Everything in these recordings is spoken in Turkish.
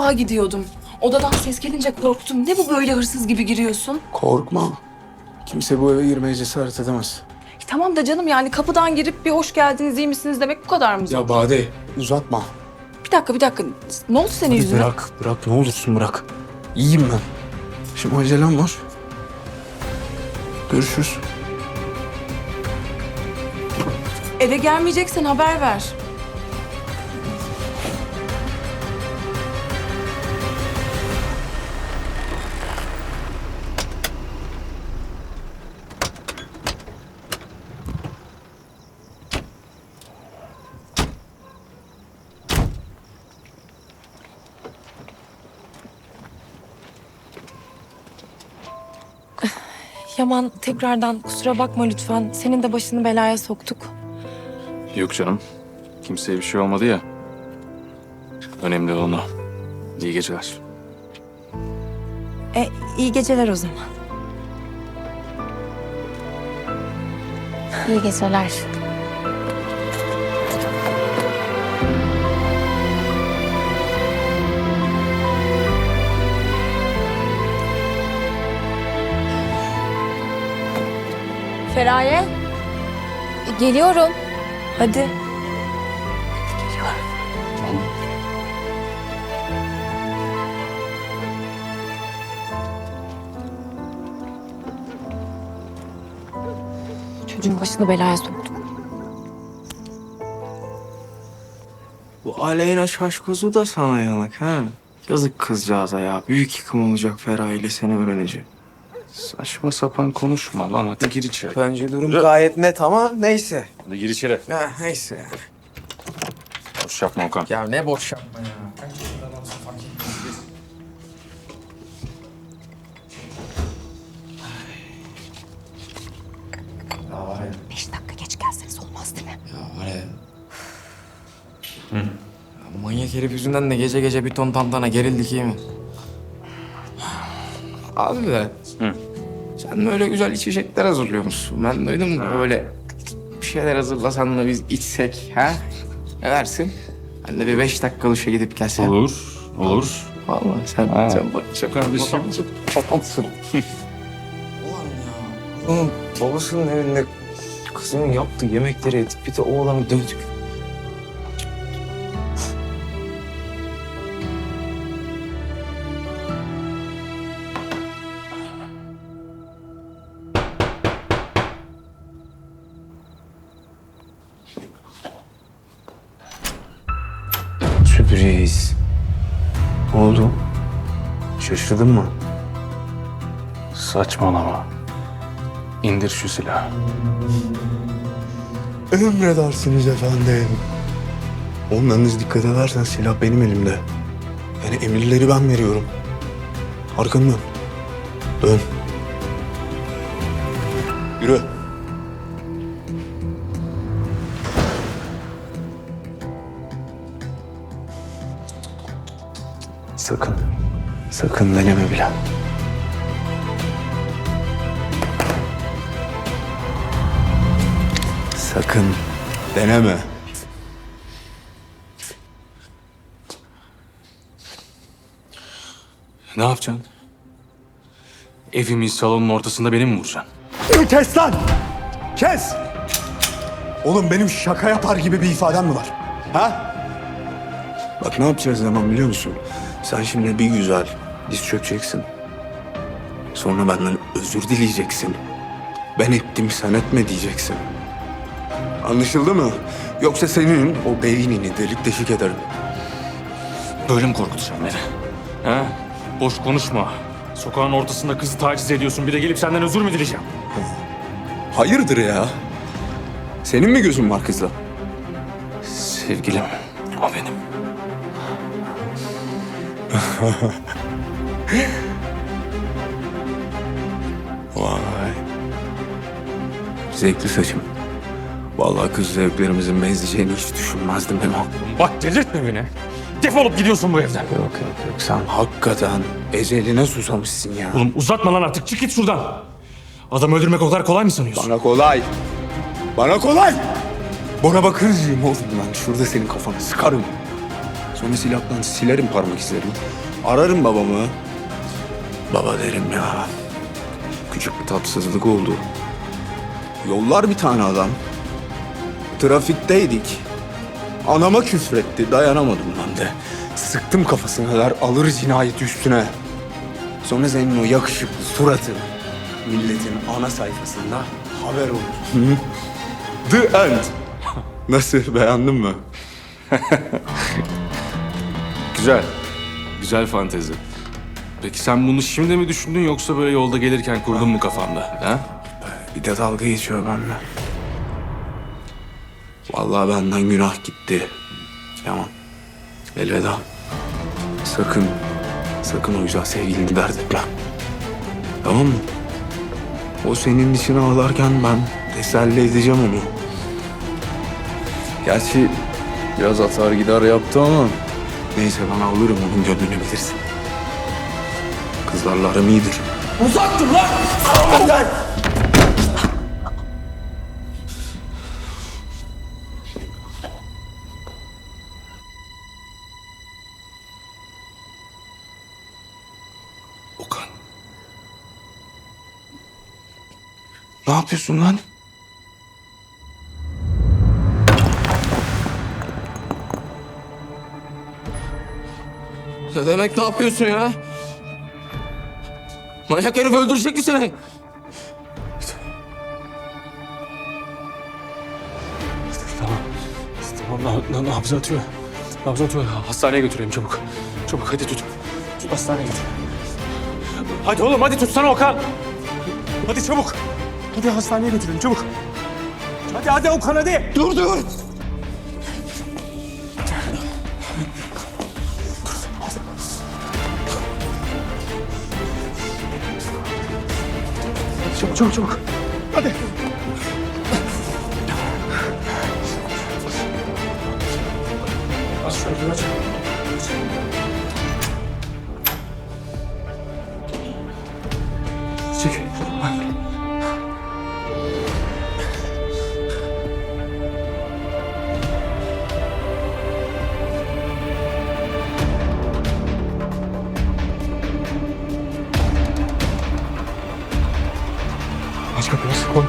Mutfağa gidiyordum. Odadan ses gelince korktum. Ne bu böyle hırsız gibi giriyorsun? Korkma. Kimse bu eve girmeye cesaret edemez. E, tamam da canım yani kapıdan girip bir hoş geldiniz, iyi misiniz demek bu kadar mı? Ya Bade uzatma. Bir dakika, bir dakika. Ne oldu senin Hadi yüzüne? bırak, bırak ne olursun bırak. İyiyim ben. Şimdi acelem var. Görüşürüz. Eve gelmeyeceksen haber ver. Yaman tekrardan kusura bakma lütfen. Senin de başını belaya soktuk. Yok canım. Kimseye bir şey olmadı ya. Önemli olan o. İyi geceler. E, iyi geceler o zaman. İyi geceler. Feraye. Geliyorum. Hadi. Çocuğun başını belaya soktuk. Bu Aleyna Şaşkoz'u da sana yanak ha. Yazık kızcağıza ya. Büyük yıkım olacak Feraye ile seni öğrenince. Saçma sapan konuşma lan. Hadi gir içeri. Bence durum gayet net ama neyse. Hadi gir içeri. Ha, neyse. Boş yapma Okan. Ya ne boş yapma ya. Beş dakika geç gelseniz olmaz değil mi? Ya var ya. Ya manyak herif yüzünden de gece gece bir ton tantana gerildik iyi mi? Abi be. Sen böyle güzel içecekler hazırlıyormuşsun. Ben duydum da böyle bir şeyler hazırlasan da biz içsek ha? Ne dersin? Ben de bir beş dakika duşa gidip gelsem. Olur. Olur. Vallahi sen, Ha. sen bak Çok kardeşim. Adamsın. Ulan ya. Onun babasının evinde kızının yaptığı yemekleri edip bir de oğlanı dövdük. Sürpriz. Ne oldu? Şaşırdın mı? Saçmalama. İndir şu silahı. Emredersiniz efendim. Yalnız dikkat edersen silah benim elimde. Yani emirleri ben veriyorum. Arkanı dön. Dön. Yürü. Sakın. Sakın deneme bile. Sakın deneme. Ne yapacaksın? Evimiz salonun ortasında beni mi vuracaksın? Kes lan! Kes! Oğlum benim şaka yapar gibi bir ifadem mi var? Ha? Bak ne yapacağız zaman biliyor musun? Sen şimdi bir güzel diz çökeceksin. Sonra benden özür dileyeceksin. Ben ettim sen etme diyeceksin. Anlaşıldı mı? Yoksa senin o beynini delik deşik ederim. Böyle mi korkutacaksın beni? Ha? Boş konuşma. Sokağın ortasında kızı taciz ediyorsun. Bir de gelip senden özür mü dileyeceğim? Hayırdır ya? Senin mi gözün var kızla? Sevgilim, O benim. Vay. Zevkli saçım. Vallahi kız zevklerimizin benzeyeceğini hiç düşünmezdim Memo. Bak delirtme beni. Defolup gidiyorsun bu evden. Yok yok yok sen hakikaten ezeline susamışsın ya. Oğlum uzatma lan artık. Çık git şuradan. Adam öldürmek o kadar kolay mı sanıyorsun? Bana kolay. Bana kolay. Bana bakırcıyım oğlum ben. Şurada senin kafanı sıkarım. Sonra silahla silerim parmak izlerini. Ararım babamı. Baba derim ya. Küçük bir tatsızlık oldu. Yollar bir tane adam. Trafikteydik. Anama küfretti. Dayanamadım ben de. Sıktım kafasına der alır cinayeti üstüne. Sonra senin o yakışıklı suratı milletin ana sayfasında haber olur. The end. Nasıl beğendin mi? Güzel. Güzel fantezi. Peki sen bunu şimdi mi düşündün yoksa böyle yolda gelirken kurdun mu kafanda? Ha? Bir de dalga geçiyor benimle. Vallahi benden günah gitti. Tamam. Elveda. Sakın, sakın o güzel sevgilini dert etme. Tamam mı? O senin için ağlarken ben teselli edeceğim onu. Gerçi biraz atar gider yaptı ama... Neyse ben alırım onun gönlünü bilirsin. Kızlarla aram iyidir. Okan. Ne yapıyorsun lan? Ne demek ne yapıyorsun ya? Manyak herif öldürecek mi seni? Tamam, ne, ne, nabzı atıyor. Nabzı atıyor. Hastaneye götürelim çabuk. Çabuk hadi tut. Tut hastaneye götür. Hadi oğlum hadi tutsana Okan. Hadi çabuk. Hadi hastaneye götürelim çabuk. Hadi hadi Okan hadi. Dur dur. Çabuk çabuk. Hadi. Aç şöyle aç. Çek.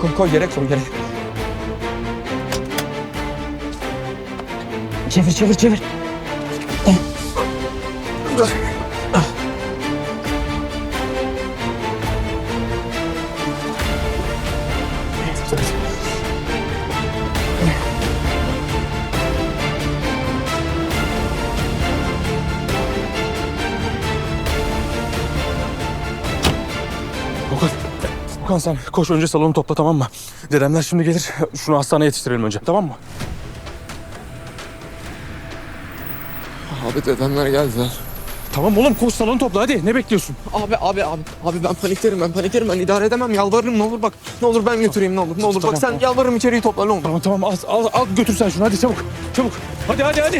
Koy koy yere koy yere. Çevir çevir çevir. Okan. Okan sen koş önce salonu topla tamam mı? Dedemler şimdi gelir. Şunu hastaneye yetiştirelim önce tamam mı? Abi dedemler geldiler. Tamam oğlum koş salonu topla hadi. Ne bekliyorsun? Abi abi abi abi ben paniklerim ben paniklerim ben idare edemem yalvarırım ne olur bak ne olur ben götüreyim ne olur ne olur Tamam, bak sen tamam. yalvarırım içeriği topla ne olur. Tamam tamam al, al, al götür sen şunu hadi çabuk. Çabuk. Hadi hadi hadi.